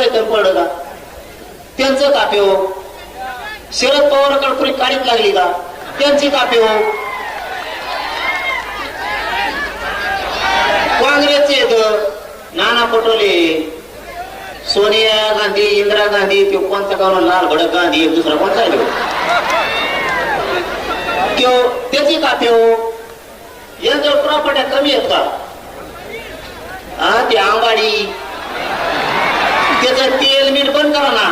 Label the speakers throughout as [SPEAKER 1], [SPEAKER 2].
[SPEAKER 1] काहीतरी पडलं. का त्यांचं कापे हो. शरद पवारकडे कुणी काढीत लागली का? त्यांची कापे हो. काँग्रेसचे येत नाना पटोले सोनिया गांधी इंदिरा गांधी तो कोणता का लाल भडक गांधी एक दुसरा कोणता त्यो त्याची कापे हो. यांच्यावर प्रॉपर्ट्या कमी आहेत का? हा ती आंबाडी त्याचं तेल मीठ करा ना.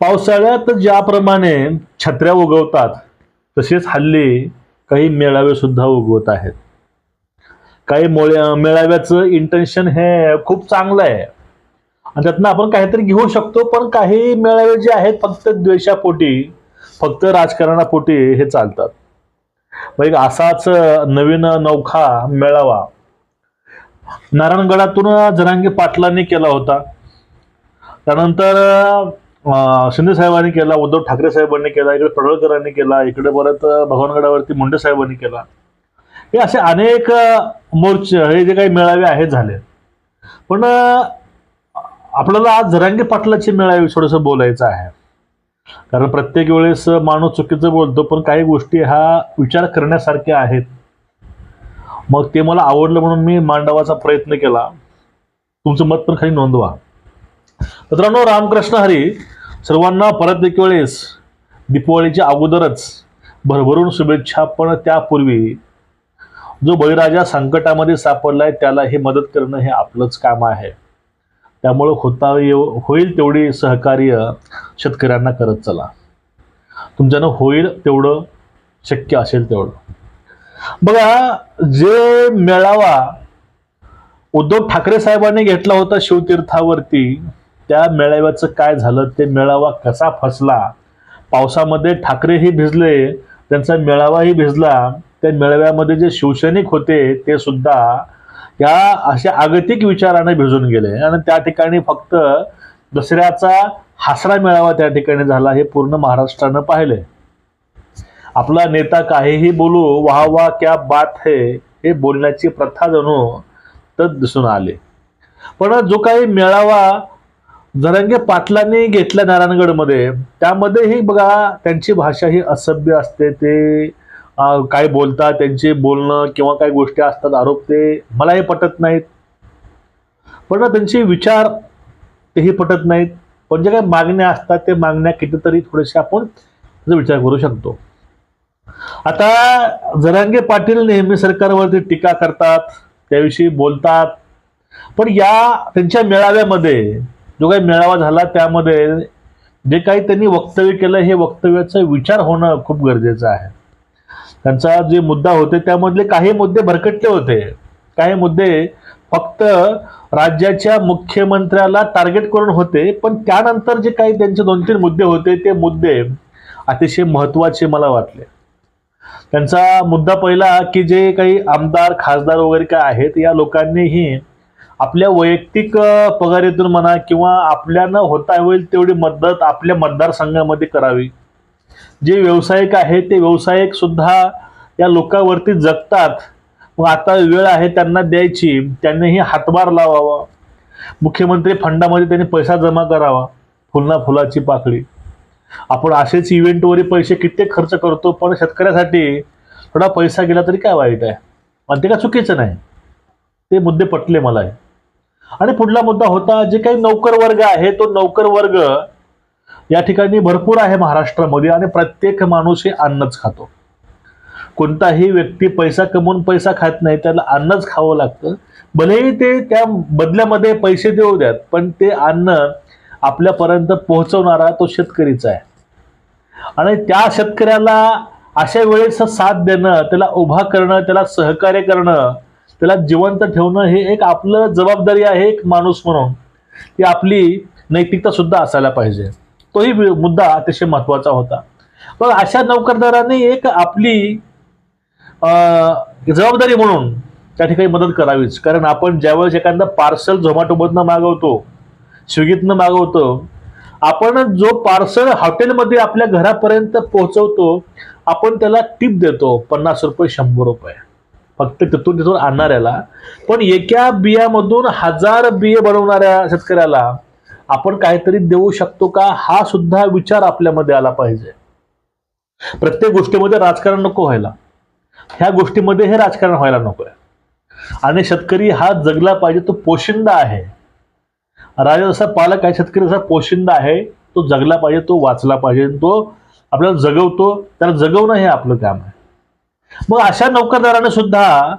[SPEAKER 2] पावसाळ्यात ज्याप्रमाणे छत्र्या उगवतात तसेच हल्ली काही मेळावे सुद्धा उगवत आहेत. काही मोळे मेळाव्याचं इंटेन्शन हे खूप चांगलं आहे. आणि त्यातनं आपण काहीतरी घेऊ शकतो पण काही मेळावे जे आहेत फक्त द्वेषापोटी फक्त राजकारणापोटी हे चालतात. मग एक असाच नवीन नौखा मेळावा नारायणगडातून जरांगे पाटलांनी केला होता. त्यानंतर शिंदे साहेबांनी केला उद्धव ठाकरे साहेबांनी केला इकडे पडळकरांनी केला इकडे परत भगवानगडावरती मुंडे साहेबांनी केला. हे असे अनेक मोर्चे हे जे काही मेळावे आहेत झाले. पण आपल्याला आज जरांगे पाटलाचे मेळावे थोडंसं बोलायचं आहे. कारण प्रत्येक वेळेस माणूस चुकीचं बोलतो पण काही गोष्टी हा विचार करण्यासारख्या आहेत. मग ते मला आवडलं म्हणून मी मांडवाचा प्रयत्न केला. तुमचं मत पण खाली नोंदवा. मित्रांनो रामकृष्ण हरी सर्वांना परत एक वेळेस दीपावलीच्या अगोदरच भरभरून शुभेच्छा पण त्यापूर्वी जो बळीराजा संकटामध्ये सापडलाय त्याला हे मदत करणं हे आपलंच काम आहे. त्यामुळं होता येऊ होईल तेवढी सहकार्य शेतकऱ्यांना करत चला. तुमच्यानं होईल तेवढं शक्य असेल तेवढं. बघा जे मेळावा उद्धव ठाकरे साहेबांनी घेतला होता शिवतीर्थावरती त्या मेळाव्याचं काय झालं? ते मेळावा कसा फसला? पावसामध्ये ठाकरेही भिजले त्यांचा मेळावाही भिजला. त्या मेळाव्यामध्ये जे शिवसैनिक होते ते सुद्धा या अशा आगतिक विचाराने भिजून गेले. आणि त्या ठिकाणी फक्त दसऱ्याचा हासरा मेळावा त्या ठिकाणी झाला हे पूर्ण महाराष्ट्रानं पाहिले. आपला नेता काहीही बोलू वाह वाह क्या बात है हे बोलण्याची प्रथा जणू तर दिसून आले. पण जो काही मेळावा जरंगे पाटलांनी घेतला नारायणगडमध्ये त्यामध्येही बघा त्यांची भाषा ही असभ्य असते ते काय बोलतात त्यांचे बोलणं किंवा काही गोष्टी असतात आरोप ते मलाही पटत नाहीत. पण त्यांचे विचार तेही पटत नाहीत. पण जे काही मागण्या असतात ते मागण्या कितीतरी थोडेसे आपण त्याचा विचार करू शकतो. आता जरांगे पाटील नेहमी सरकारवरती टीका करतात त्याविषयी बोलतात. पण या त्यांच्या मेळाव्यामध्ये जो काही मेळावा झाला त्यामध्ये जे काही त्यांनी वक्तव्य केलं हे वक्तव्याचा विचार होणं खूप गरजेचं आहे. त्यांचा जे मुद्दा होते त्यामधले काही मुद्दे भरकटले होते. काही मुद्दे फक्त राज्याच्या मुख्यमंत्र्याला टार्गेट करून होते पण त्यानंतर जे काही त्यांचे दोन तीन मुद्दे होते ते मुद्दे अतिशय महत्त्वाचे मला वाटले. त्यांचा मुद्दा पहिला की जे काही आमदार खासदार वगैरे काय आहेत या लोकांनीही आपल्या वैयक्तिक पगारीतून म्हणा किंवा आपल्यानं होता होईल तेवढी मदत आपल्या मतदारसंघामध्ये करावी. जे व्यावसायिक आहेत ते व्यावसायिक सुद्धा या लोकांवरती जगतात. मग आता वेळ आहे त्यांना द्यायची त्यांनीही हातभार लावावा. मुख्यमंत्री फंडामध्ये त्यांनी पैसा जमा करावा फुलना फुलाची पाकळी. आपण असेच इव्हेंटवर पैसे कित्येक खर्च करतो पण शेतकऱ्यासाठी थोडा पैसा गेला तरी काय वाईट आहे? आणि ते काय चुकीचं नाही. ते मुद्दे पटले मला आणि पुढला मुद्दा होता जे काही नोकर वर्ग आहे तो नोकर वर्ग या ठिकाणी भरपूर आहे महाराष्ट्रामध्ये आणि प्रत्येक माणूस हे अन्नच खातो. कोणताही व्यक्ती पैसा कमवून पैसा खात नाही त्याला अन्नच खावं लागतं. भलेही ते त्या बदल्यामध्ये पैसे देऊ द्यात पण ते अन्न आपल्यापर्यंत पोहोचवणारा तो शेतकरीच आहे. आणि त्या शेतकऱ्याला अशा वेळेस साथ देणं त्याला उभा करणं त्याला सहकार्य करणं त्याला जिवंत ठेवणं हे एक आपलं जबाबदारी आहे एक माणूस म्हणून. ती आपली नैतिकता सुद्धा असायला पाहिजे. तोही मुद्दा अतिशय महत्त्वाचा होता. पण अशा नोकरदारांनी एक आपली जबाबदारी म्हणून त्या ठिकाणी मदत करावीच. कारण आपण ज्यावेळेस एखादा पार्सल झोमॅटोमधनं मागवतो स्विगीतनं मागवतो. आपण जो पार्सल हॉटेलमध्ये आपल्या घरापर्यंत पोहोचवतो आपण त्याला टिप देतो पन्नास रुपये शंभर रुपये. फक्त तिथून तिथून आणणाऱ्याला. पण एका बियामधून हजार बिये बनवणाऱ्या शेतकऱ्याला आपण काहीतरी देऊ शकतो का? हा सुद्धा विचार आपल्यामध्ये आला पाहिजे. प्रत्येक गोष्टीमध्ये राजकारण नको व्हायला. ह्या गोष्टीमध्ये हे राजकारण व्हायला नको आहे आणि शेतकरी हा जगला पाहिजे तो पोशिंदा आहे. राजा जसा पालक आहे शेतकरी जसा पोशिंदा आहे तो जगला पाहिजे तो वाचला पाहिजे तो आपल्याला जगवतो त्याला जगवणं हे आपलं काम आहे. मग अशा नौकादाराने सुद्धा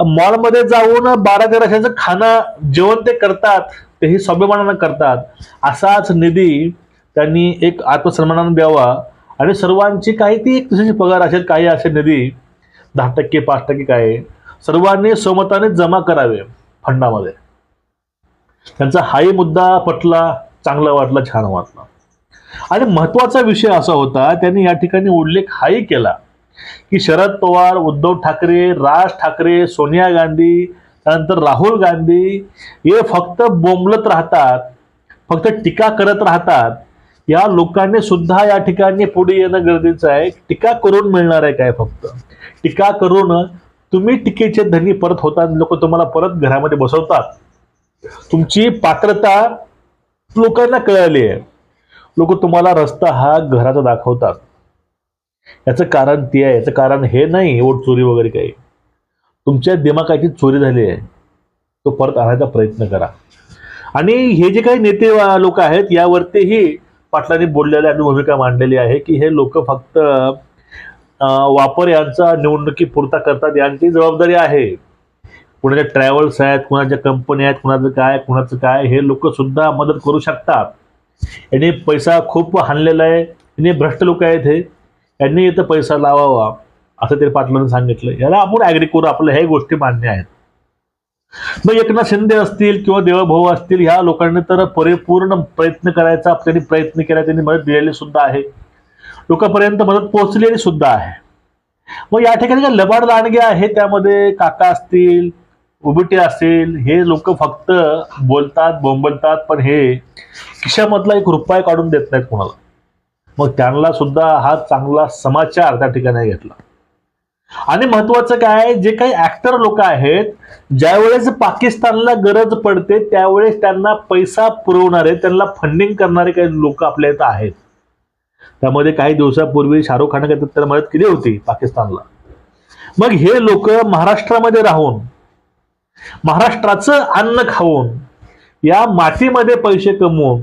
[SPEAKER 2] मॉलमध्ये जाऊन बारा तेराशाचं खाणं जेवण ते करतात तेही स्वाभिमानानं करतात. असाच निधी त्यांनी एक आत्मसन्मानानं द्यावा आणि सर्वांची काही ती एक दुसऱ्याची पगार असेल काही असे निधी दहा टक्के पाच टक्के काय सर्वांनी समताने जमा करावे फंडामध्ये. त्यांचा हाही मुद्दा पटला चांगला वाटला छान वाटला. आणि महत्त्वाचा विषय असा होता त्यांनी या ठिकाणी उल्लेख हाही केला की शरद पवार उद्धव ठाकरे राज ठाकरे सोनिया गांधी त्यानंतर राहुल गांधी हे फक्त बोंबलत राहतात फक्त टीका करत राहतात. या लोकांनी सुद्धा या ठिकाणी पुढे येणं गरजेचं आहे. टीका करून मिळणार आहे काय फक्त? टीका करून तुम्ही टीकेचे धनी परत होतात लोक तुम्हाला परत घरामध्ये बसवतात. तुमची पात्रता लोकांना कळाली आहे. लोक तुम्हाला रस्ता हा घराचा दाखवतात. याचं कारण ते आहे. याचं कारण हे नाही वोट चोरी वगैरे काही. तुमच्या दिमागाची चोरी झाली आहे. तो परत आणायचा प्रयत्न करा. आणि हे जे काही नेते लोक आहेत यावरतीही पाटलांनी बोललेली आणि भूमिका मांडलेली आहे की हे लोक फक्त वापर यांचा निवडणुकीपुरता करतात यांची जबाबदारी आहे. कुणाच्या ट्रॅव्हल्स आहेत कुणाच्या कंपन्या आहेत कुणाचं काय कुणाचं काय हे लोक सुद्धा मदत करू शकतात. यांनी पैसा खूप हाणलेला आहे. यांनी भ्रष्ट लोक आहेत हे. यांनी इथं पैसा लावावा असं ते पाटलांनी सांगितलं. याला आपण ॲग्री करू आपल्या ह्या गोष्टी मान्य आहेत. मग एकनाथ शिंदे असतील किंवा देवभाऊ असतील ह्या लोकांनी तर परिपूर्ण प्रयत्न करायचा त्यांनी प्रयत्न केला त्यांनी मदत दिलेली सुद्धा आहे. लोकांपर्यंत मदत पोहोचलेली सुद्धा आहे. मग या ठिकाणी ज्या लबाड लांडगे आहे त्यामध्ये काका असतील उबिटे असेल हे लोक फक्त बोलतात बोंबलतात पण हे खिशामधला एक रुपया काढून देत नाहीत कोणाला. मग त्यांना सुद्धा हा चांगला समाचार त्या ठिकाणी घेतला. आणि महत्वाचं काय जे काही ऍक्टर लोक आहेत ज्यावेळेस पाकिस्तानला गरज पडते त्यावेळेस त्यांना पैसा पुरवणारे त्यांना फंडिंग करणारे काही लोक आपल्या इथं आहेत. त्यामध्ये काही दिवसापूर्वी शाहरुख खान काही त्याला मदत केली होती पाकिस्तानला. मग हे लोक महाराष्ट्रामध्ये राहून महाराष्ट्राचं अन्न खाऊन या मातीमध्ये पैसे कमवून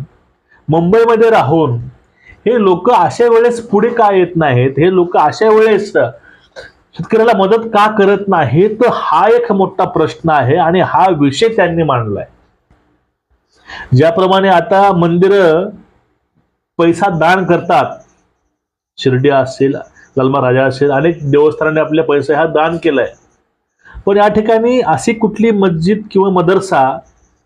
[SPEAKER 2] मुंबईमध्ये राहून हे लोक अशा वेळेस पुढे का येत नाहीत? हे लोक अशा वेळेस शेतकऱ्याला मदत का करत नाहीत? हा एक मोठा प्रश्न आहे आणि हा विषय त्यांनी मांडलाय. ज्याप्रमाणे आता मंदिर पैसा दान करतात. शिर्डी असेल लालमा राजा असेल अनेक देवस्थानाने आपल्या पैसा हा दान केलाय. पण या ठिकाणी अशी कुठली मस्जिद किंवा मदरसा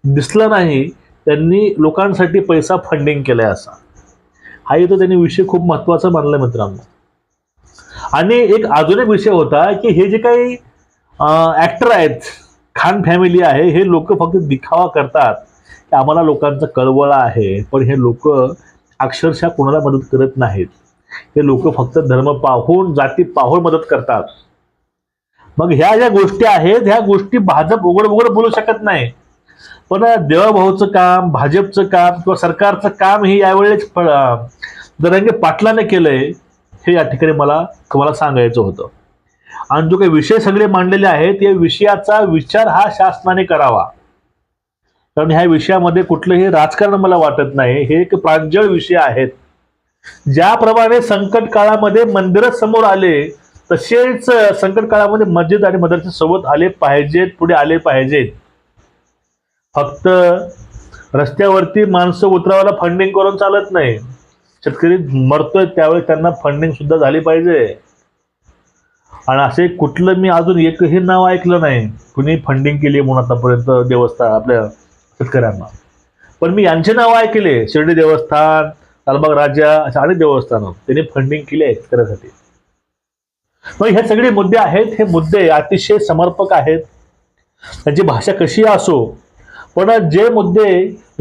[SPEAKER 2] दिसला नाही त्यांनी लोकांसाठी पैसा फंडिंग केला असा. हा इथं त्यांनी विषय खूप महत्त्वाचा मानला मित्रांनो. आणि एक अजून एक विषय होता की हे जे काही ॲक्टर आहेत खान फॅमिली आहे हे लोक फक्त दिखावा करतात. की आम्हाला लोकांचं कळवळा आहे पण हे लोक अक्षरशः कोणाला मदत करत नाहीत. हे लोक फक्त धर्म पाहून जाती पाहून मदत करतात. मग ह्या ज्या गोष्टी आहेत ह्या गोष्टी भाजप उघड उघड बोलू शकत नाही. पण देवाभाऊचं काम भाजपचं काम किंवा सरकारचं काम हे यावेळेस जरांगे पाटलाने केलंय हे या ठिकाणी मला तुम्हाला सांगायचं होतं. आणि जो काही विषय सगळे मांडलेले आहेत या विषयाचा विचार हा शासनाने करावा. कारण ह्या विषयामध्ये कुठलंही राजकारण मला वाटत नाही. हे एक प्रांजळ विषय आहेत. ज्याप्रमाणे संकट काळामध्ये मंदिरच समोर आले तसेच संकट काळामध्ये मस्जिद आणि मदरसे सोबत आले पाहिजेत पुढे आले पाहिजेत. फक्त रस्त्यावरती माणसं उतरावाला फंडिंग करून चालत नाही. शेतकरी मरतोय त्यावेळी त्यांना फंडिंग सुद्धा झाली पाहिजे. आणि असे कुठलं मी अजून एकही नाव ऐकलं नाही. कुणी फंडिंग केली म्हणून आतापर्यंत देवस्थान आपल्या शेतकऱ्यांना. पण मी यांचे नाव ऐकले. शिर्डी देवस्थान लालबाग राजा अशा अनेक देवस्थानं त्यांनी फंडिंग केली आहे शेतकऱ्यासाठी. मग हे सगळे मुद्दे आहेत हे मुद्दे अतिशय समर्पक आहेत. त्यांची भाषा कशी असो पण जे मुद्दे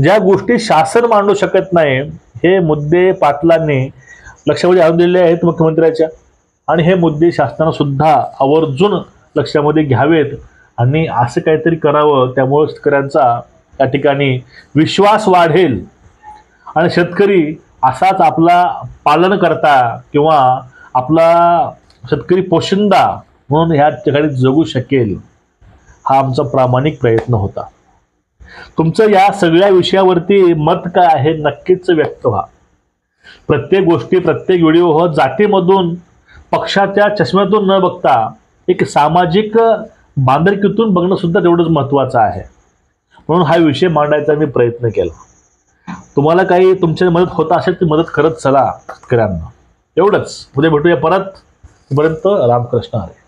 [SPEAKER 2] ज्या गोष्टी शासन मांडू शकत नाही हे मुद्दे पाटलांनी लक्षामध्ये आणून दिलेले आहेत मुख्यमंत्र्याच्या. आणि हे मुद्दे शासनानं सुद्धा आवर्जून लक्षामध्ये घ्यावेत आणि असं काहीतरी करावं त्यामुळे शेतकऱ्यांचा त्या ठिकाणी विश्वास वाढेल. आणि शेतकरी असाच आपला पालन करता किंवा आपला शेतकरी पोशिंदा म्हणून ह्या ठिकाणी जगू शकेल हा आमचा प्रामाणिक प्रयत्न होता. तुमचं या सगळ्या विषयावरती मत काय आहे नक्कीच व्यक्त व्हा. प्रत्येक गोष्टी प्रत्येक व्हिडिओ हो जातीमधून पक्षाच्या चष्म्यातून न बघता एक सामाजिक बांधरकीतून बघणं सुद्धा तेवढंच महत्त्वाचं आहे. म्हणून हा विषय मांडायचा मी प्रयत्न केला. तुम्हाला काही तुमच्या मदत होत असेल ती मदत करत चला शेतकऱ्यांना. एवढंच. उद्या भेटूया परत. इथपर्यंत रामकृष्ण हरे